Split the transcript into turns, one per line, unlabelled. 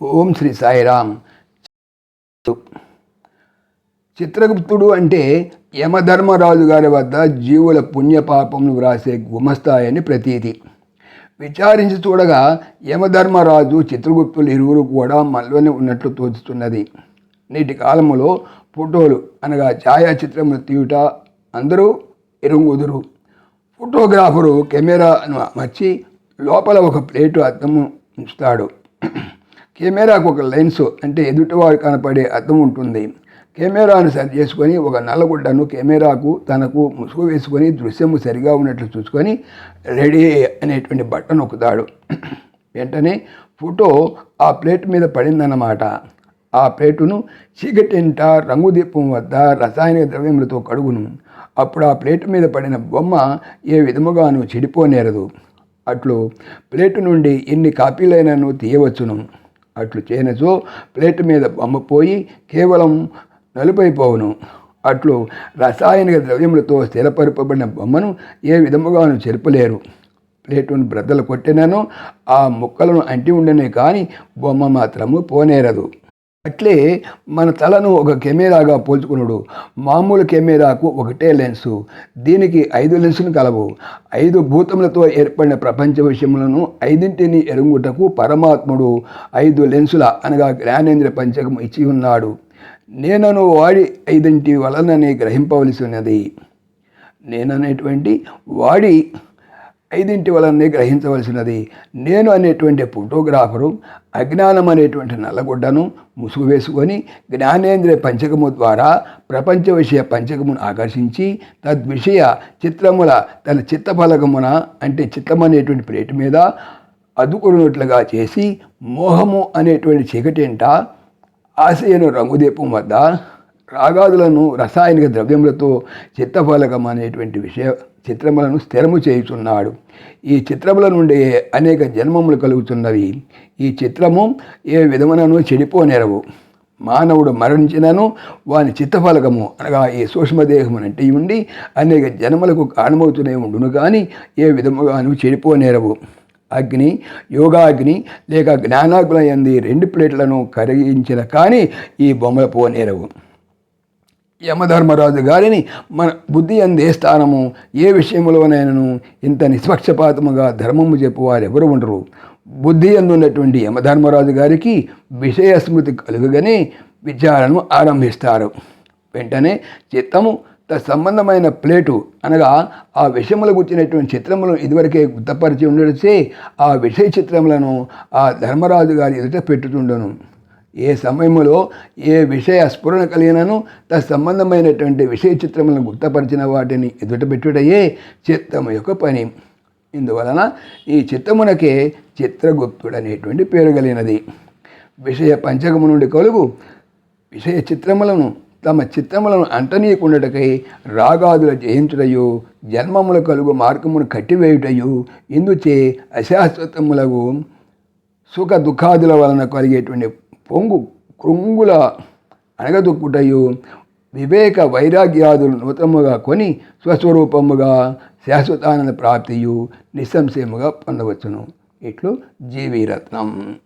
ఓం శ్రీ సాయిరామ్. చిత్రగుప్తుడు అంటే యమధర్మరాజు గారి వద్ద జీవుల పుణ్యపాపములు వ్రాసే గుమస్తాయని ప్రతీతి. విచారించి చూడగా యమధర్మరాజు చిత్రగుప్తులు ఇరువురు కూడా మనలోనే ఉన్నట్లు తోచుతున్నది నేటి కాలంలో ఫోటోలు అనగా ఛాయాచిత్రములు తీయుట అందరూ ఎరుంగుదురు ఫోటోగ్రాఫరు కెమెరాను అమర్చి లోపల ఒక ప్లేటు అద్దము ఉంచుతాడు. కెమెరాకు ఒక లెన్స్ అంటే ఎదుటివాడు కనపడే అర్థం ఉంటుంది. కెమెరాను సరి చేసుకొని ఒక నల్లగుడ్డను కెమెరాకు తనకు ముసుగు వేసుకొని దృశ్యము సరిగా ఉన్నట్లు చూసుకొని రెడీ అనేటువంటి బట్టను నొక్కుతాడు. వెంటనే ఫోటో ఆ ప్లేట్ మీద పడిందన్నమాట. ఆ ప్లేటును చీకటింట రంగు దీపం వద్ద రసాయనిక ద్రవ్యములతో కడుగును. అప్పుడు ఆ ప్లేటు మీద పడిన బొమ్మ ఏ విధముగాను చెడిపోనేరదు. అట్లు ప్లేటు నుండి ఎన్ని కాపీలైనను తీయవచ్చును. అట్లు చేయనచో ప్లేటు మీద బొమ్మ పోయి కేవలం నలుపైపోవును అట్లు రసాయనిక ద్రవ్యములతో స్థిరపరపబడిన బొమ్మను ఏ విధముగాను చెరపలేరు. ప్లేటును బ్రద్దలు కొట్టినను ఆ ముక్కలను అంటి ఉండనే కానీ బొమ్మ మాత్రము పోనేరదు. అట్లే మన తలను ఒక కెమెరాగా పోల్చుకున్నాడు. మామూలు కెమెరాకు ఒకటే లెన్సు. దీనికి ఐదు లెన్సులు కలవు. ఐదు భూతములతో ఏర్పడిన ప్రపంచ విషయములను ఐదింటిని ఎరుగుటకు పరమాత్ముడు ఐదు లెన్సుల అనగా జ్ఞానేంద్ర పంచకం ఇచ్చి ఉన్నాడు. నేనను వాడి ఐదింటి వలననే గ్రహింపవలసి ఉన్నది నేననేటువంటి వాడి ఐదింటి వలనే గ్రహించవలసినది. నేను అనేటువంటి ఫోటోగ్రాఫరు అజ్ఞానం అనేటువంటి నల్లగుడ్డను ముసుగు వేసుకొని జ్ఞానేంద్రియ పంచకము ద్వారా ప్రపంచ విషయ పంచకమును ఆకర్షించి తద్విషయ చిత్రముల తన చిత్తఫలకమున అంటే చిత్తమనేటువంటి ప్లేటు మీద అదుకున్నట్లుగా చేసి మోహము అనేటువంటి చీకటింట ఆశయను రంగుదీపం వద్ద రాగాదులను రసాయనిక ద్రవ్యములతో చిత్తఫలకం అనేటువంటి విషయ చిత్రములను స్థిరము చేయుచున్నాడు. ఈ చిత్రముల నుండి అనేక జన్మములు కలుగుతున్నవి. ఈ చిత్రము ఏ విధమునను చెడిపోనేరవు. మానవుడు మరణించినను వాని చిత్తఫలకము అనగా ఈ సూక్ష్మదేహమునంటి ఉండి అనేక జన్మలకు కారణమవుతూనే ఉండును కానీ ఏ విధముగాను చెడిపోనేరవు. అగ్ని యోగాగ్ని లేక జ్ఞానాగ్ని రెండు ప్లేట్లను కరిగించిన కానీ ఈ బొమ్మల పోనేరవు. యమధర్మరాజు గారిని మన బుద్ధి అందే స్థానము ఏ విషయములోనైనాను ఇంత నిష్పక్షపాతముగా ధర్మము చెప్పువారు ఎవరు ఉండరు. బుద్ధి అందున్నటువంటి యమధర్మరాజు గారికి విషయ స్మృతి కలుగగానే విచారణను ఆరంభిస్తారు. వెంటనే చిత్తము సంబంధమైన ప్లేటు అనగా ఆ విషయములకు వచ్చినటువంటి చిత్రములను ఇదివరకే గుర్తపరిచి ఉండడిచే ఆ విషయ చిత్రములను ఆ ధర్మరాజు గారి ఎదుట పెట్టుతుండను. ఏ సమయంలో ఏ విషయ స్ఫురణ కలిగినను తత్సంబంధమైనటువంటి విషయ చిత్రములను గుర్తపరిచిన వాటిని ఎదుటపెట్టుటయే చిత్తము యొక్క పని. ఇందువలన ఈ చిత్తమునకే చిత్రగుప్తుడు అనేటువంటి పేరు కలిగినది. విషయ పంచకము నుండి కలుగు విషయ చిత్రములను తమ చిత్తములను అంటనీయకుండటకై రాగాదుల జయించుటయు జన్మముల కలుగు మార్గమును కట్టివేయుటయు ఇందుచే అశాశ్వతములకు సుఖ దుఃఖాదుల వలన కలిగేటువంటి పొంగు కృంగుల అనగదొక్కుటయు వివేక వైరాగ్యాదులు నూతనముగా కొని స్వస్వరూపముగా శాశ్వతానంద ప్రాప్తియు నిస్సంశయముగా పొందవచ్చును. ఇట్లు జీవీరత్నం.